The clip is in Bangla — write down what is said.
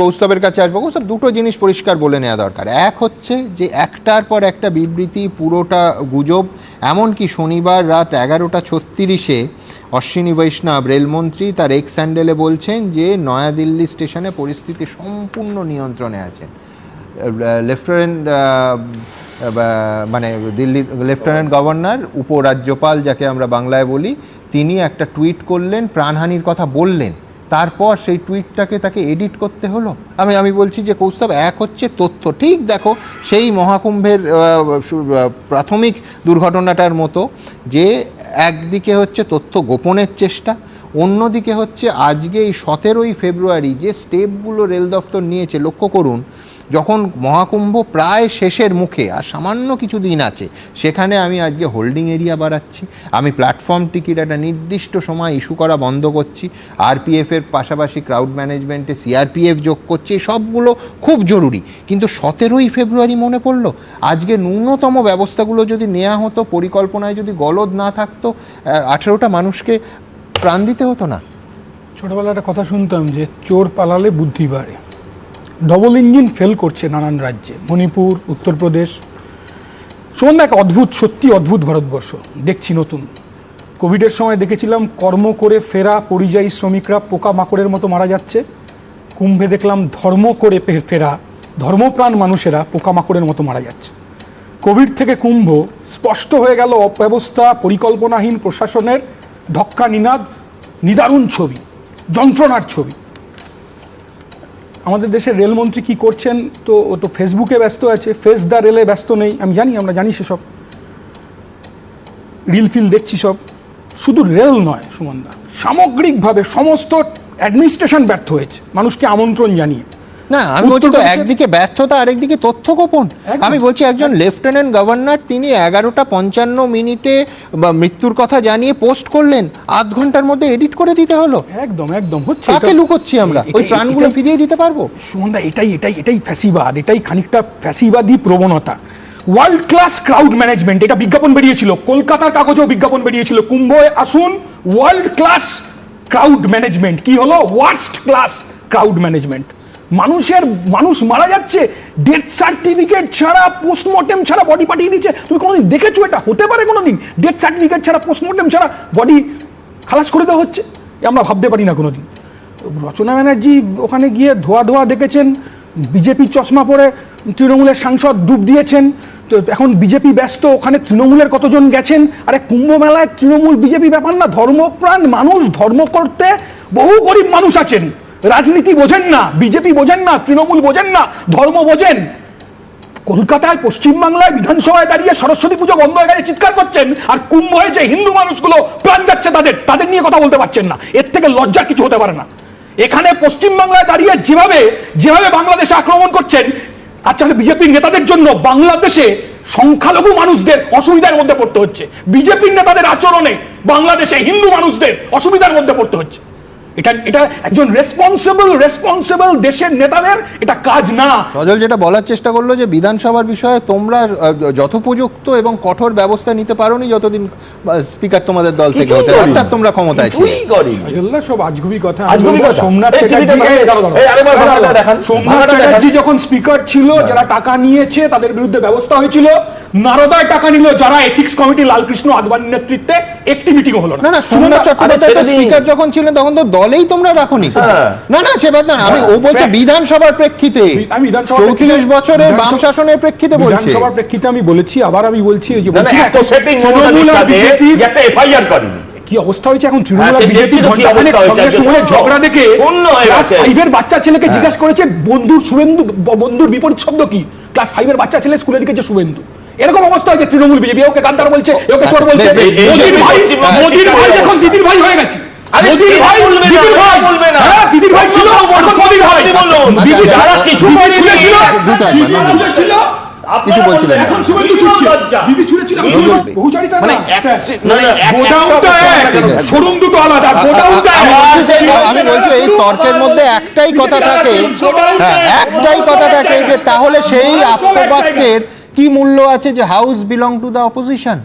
কৌস্তবের কাছে আসব। কৌস্তব, দুটো জিনিস পরিষ্কার বলে নেওয়া দরকার। এক হচ্ছে যে একটার পর একটা বিবৃতি, পুরোটা গুজব, এমনকি শনিবার রাত এগারোটা ছত্রিশে অশ্বিনী বৈষ্ণব রেলমন্ত্রী তার এক্স স্যান্ডেলে বলছেন যে নয়াদিল্লি স্টেশনে পরিস্থিতি সম্পূর্ণ নিয়ন্ত্রণে আছে। লেফটেন্যান্ট মানে দিল্লির লেফটেন্যান্ট গভর্নর, উপরাজ্যপাল, যাকে আমরা বাংলায় বলি, তিনি একটা টুইট করলেন, প্রাণহানির কথা বললেন। তারপর সেই টুইটটাকে তাকে এডিট করতে হলো। আমি আমি বলছি যে, কৌস্তব, এক হচ্ছে তথ্য। ঠিক দেখো, সেই মহাকুম্ভের প্রাথমিক দুর্ঘটনাটার মতো যে, একদিকে হচ্ছে তথ্য গোপনের চেষ্টা অন্যদিকে হচ্ছে আজকে এই সতেরোই ফেব্রুয়ারি যে স্টেপগুলো রেল দপ্তর নিয়েছে, লক্ষ্য করুন, যখন মহাকুম্ভ প্রায় শেষের মুখে, আর সামান্য কিছু দিন আছে, সেখানে আমি আজকে হোল্ডিং এরিয়া বাড়াচ্ছি, আমি প্ল্যাটফর্ম টিকিট একটা নির্দিষ্ট সময় ইস্যু করা বন্ধ করছি আরপিএফের পাশাপাশি ক্রাউড ম্যানেজমেন্টে সিআরপিএফ যোগ করছি সবগুলো খুব জরুরি। কিন্তু সতেরোই ফেব্রুয়ারি মনে পড়ল? আজকে ন্যূনতম ব্যবস্থাগুলো যদি নেওয়া হতো, পরিকল্পনায় যদি গলদ না থাকতো আঠেরোটা মানুষকে প্রাণ দিতে হতো না। ছোটবেলায় একটা কথা শুনতাম যে চোর পালালে বুদ্ধি বাড়ে। ডবল ইঞ্জিন ফেল করছে নানান রাজ্যে। মণিপুর, উত্তরপ্রদেশ। সুমন্দা এক অদ্ভুত, সত্যি অদ্ভুত ভারতবর্ষ। দেখছি নতুন। কোভিডের সময় দেখেছিলাম কর্ম করে ফেরা পরিযায়ী শ্রমিকরা পোকা মাকড়ের মতো মারা যাচ্ছে। কুম্ভে দেখলাম ধর্ম করে ফেরা, ধর্মপ্রাণ মানুষেরা পোকামাকড়ের মতো মারা যাচ্ছে। কোভিড থেকে কুম্ভ স্পষ্ট হয়ে গেল অব্যবস্থা পরিকল্পনাহীন প্রশাসনের ধক্কা নিনাদ, নিদারুণ ছবি, যন্ত্রণার ছবি। আমাদের দেশের রেলমন্ত্রী কি করছেন, তো ও তো ফেসবুকে ব্যস্ত আছে, ফেস দ্য রেলে ব্যস্ত নেই, আমি জানি, আমরা জানি সেসব। রিল ফিল দেখছি সব। শুধু রেল নয়, সুমনদা, সামগ্রিকভাবে সমস্ত অ্যাডমিনিস্ট্রেশন ব্যর্থ হয়েছে। মানুষকে আমন্ত্রণ জানিয়ে। না আমি বলছি তো একদিকে ব্যর্থতা আরেকদিকে তথ্য গোপন। আমি বলছি একজন লেফটেন্যান্ট গভর্নর তিনি এগারোটা পঞ্চান্ন মিনিটে বা মৃত্যুর কথা জানিয়ে পোস্ট করলেন আধ ঘণ্টার মধ্যে এডিট করে দিতে হলো। একদম একদম হচ্ছে এটা- লুকোচ্ছি আমরা? ওই প্রাণগুলো ফিরিয়ে দিতে পারব? সুমনদা এটাই এটাই এটাই ফ্যাসিবাদ এটাই খানিকটা ফ্যাসিবাদী প্রবণতা। ওয়ার্ল্ড ক্লাস ক্রাউড ম্যানেজমেন্ট এটা বিজ্ঞাপন বেরিয়েছিল। কলকাতার কাগজেও বিজ্ঞাপন বেরিয়েছিল। কুম্ভে আসুন ওয়ার্ল্ড ক্লাস ক্রাউড ম্যানেজমেন্ট কি হলো? ওয়ার্স্ট ক্লাস ক্রাউড ম্যানেজমেন্ট মানুষের, মানুষ মারা যাচ্ছে ডেথ সার্টিফিকেট ছাড়া পোস্টমর্টেম ছাড়া বডি পাঠিয়ে দিচ্ছে। তুমি কোনোদিন দেখেছ এটা? হতে পারে কোনোদিন। ডেথ সার্টিফিকেট ছাড়া পোস্টমর্টেম ছাড়া বডি খালাস করে দেওয়া হচ্ছে? আমরা ভাবতে পারি না কোনোদিন। রচনা ব্যানার্জি ওখানে গিয়ে ধোয়া ধোয়া দেখেছেন, বিজেপি চশমা পরে তৃণমূলের সাংসদ ডুব দিয়েছেন। তো এখন বিজেপি ব্যস্ত, ওখানে তৃণমূলের কতজন গেছেন? আরে কুম্ভমেলায় তৃণমূল বিজেপি ব্যাপার না, ধর্মপ্রাণ মানুষ ধর্ম করতে বহু গরিব মানুষ আছেন। রাজনীতি বোঝেন না, বিজেপি বোঝেন না, তৃণমূল বোঝেন না, ধর্ম বোঝেন। কলকাতায়, পশ্চিমবাংলায় বিধানসভায় দাঁড়িয়ে সরস্বতী পুজো বন্ধ হয়ে চিৎকার করছেন, আর কুম্ভ হয়েছে হিন্দু মানুষগুলো প্রাণ যাচ্ছে তাদের তাদের নিয়ে কথা বলতে পারছেন না। এর থেকে লজ্জার কিছু হতে পারে না। এখানে পশ্চিমবাংলায় দাঁড়িয়ে যেভাবে যেভাবে বাংলাদেশে আক্রমণ করছেন আচ্ছা বিজেপির নেতাদের জন্য বাংলাদেশে সংখ্যালঘু মানুষদের অসুবিধার মধ্যে পড়তে হচ্ছে। বিজেপির নেতাদের আচরণে বাংলাদেশে হিন্দু মানুষদের অসুবিধার মধ্যে পড়তে হচ্ছে। এটা এটা একজন রেসপন্সিবল রেসপন্সিবল দেশের নেতাদের এটা কাজ না। সজল যেটা বলার চেষ্টা করল যে বিধানসভার বিষয়ে তোমরা যথোপযুক্ত এবং কঠোর ব্যবস্থা নিতে পারোনি যতদিন স্পিকার তোমাদের দল থেকে হতে অর্থাৎ তোমরা ক্ষমতায় ছিলে। সব আজগুবি কথা। আজগুবি কথা। সোমনাথ চ্যাটার্জি। সোমনাথ চ্যাটার্জি যখন স্পিকার ছিল যারা টাকা নিয়েছে তাদের বিরুদ্ধে ব্যবস্থা হয়েছিল। নারদায় টাকা নিল যারা এথিক্স কমিটি লালকৃষ্ণ আদবানির নেতৃত্বে একটি মিটিং হলো না। না সোমনাথ চট্টোপাধ্যায়। স্পিকার যখন ছিলেন তখন তো দলেই তোমরা রাখোনি। হ্যাঁ। না না সে ব্যাপার না আমি ও বলছে বিধানসভার প্রেক্ষিতে আমি চৌত্রিশ বছরের বাম শাসনের প্রেক্ষিতে বলছে। বিধানসভার প্রেক্ষিতে আমি বলেছি আবার আমি বলছি যে একটা FIR করেনি। কি অবস্থা হয়েছে এখন? তৃণমূল হ্যাঁ, বিজেপি ঝগড়া দেখে হয়ে। ফাইভের বাচ্চা ছেলেকে জিজ্ঞাসা করেছে বন্ধুর শুভেন্দু বন্ধুর বিপরীত শব্দ কি? ক্লাস ফাইভের বাচ্চা ছেলে স্কুলে লিখেছে শুভেন্দু। এরকম অবস্থা হয়েছে তৃণমূল বিজেপি ওকে গাদ্দার বলছে ওকে চোর বলছে মোদির ভাই মোদির ভাই ছিল। কিছু বলছিলেন এখন শুভেন্দু ছুটছে দিদি আমি বহুচারিতা মানে না, এক- স্যার। এক- গোডাউনটা এক। শোরুম দুটো আলাদা গোডাউনটা আমি বলছি এই তর্কের মধ্যে একটাই কথা থাকে হ্যাঁ একটাই কথা থাকে যে তাহলে সেই আপ্তবাক্যের কি মূল্য আছে যে house belong to the opposition